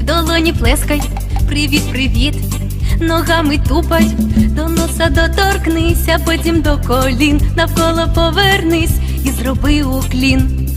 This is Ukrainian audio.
в долоні плескай. Привіт, привіт, ногами тупай, до носа доторкнися, потім до колін навколо повернись і зроби уклін.